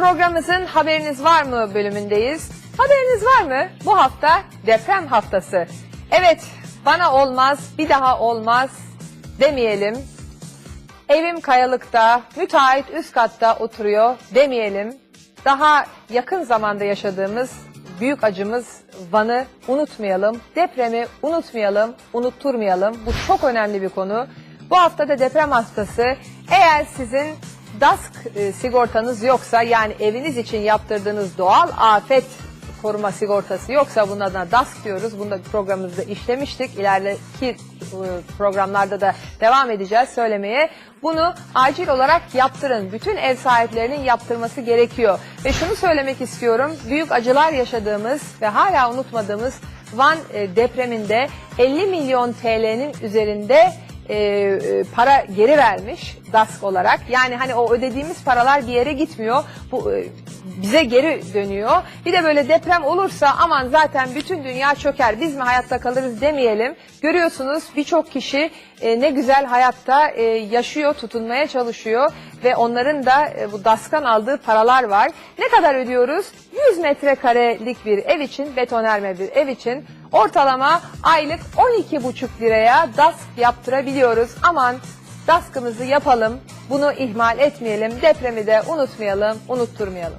programımızın Haberiniz Var mı bölümündeyiz. Haberiniz var mı? Bu hafta deprem haftası. Evet, bana olmaz, bir daha olmaz demeyelim. Evim kayalıkta, müteahhit üst katta oturuyor demeyelim. Daha yakın zamanda yaşadığımız büyük acımız Van'ı unutmayalım. Depremi unutmayalım, unutturmayalım. Bu çok önemli bir konu. Bu hafta da deprem hastası. Eğer sizin DASK e, sigortanız yoksa yani eviniz için yaptırdığınız doğal afet koruma sigortası yoksa bunun adına DASK diyoruz. Bunu da programımızda işlemiştik. İleriki e, programlarda da devam edeceğiz söylemeye. Bunu acil olarak yaptırın. Bütün ev sahiplerinin yaptırması gerekiyor. Ve şunu söylemek istiyorum. Büyük acılar yaşadığımız ve hala unutmadığımız Van e, depreminde 50 milyon TL'nin üzerinde e, e, para geri vermiş DASK olarak. Yani hani o ödediğimiz paralar bir yere gitmiyor. Bu e, bize geri dönüyor. Bir de böyle deprem olursa aman zaten bütün dünya çöker. Biz mi hayatta kalırız demeyelim. Görüyorsunuz birçok kişi e, ne güzel hayatta e, yaşıyor, tutunmaya çalışıyor ve onların da e, bu DASK'tan aldığı paralar var. Ne kadar ödüyoruz? 100 metrekarelik bir ev için, betonarme bir ev için ortalama aylık 12,5 liraya DASK yaptırabiliyoruz. Aman DASK'ımızı yapalım, bunu ihmal etmeyelim, depremi de unutmayalım, unutturmayalım.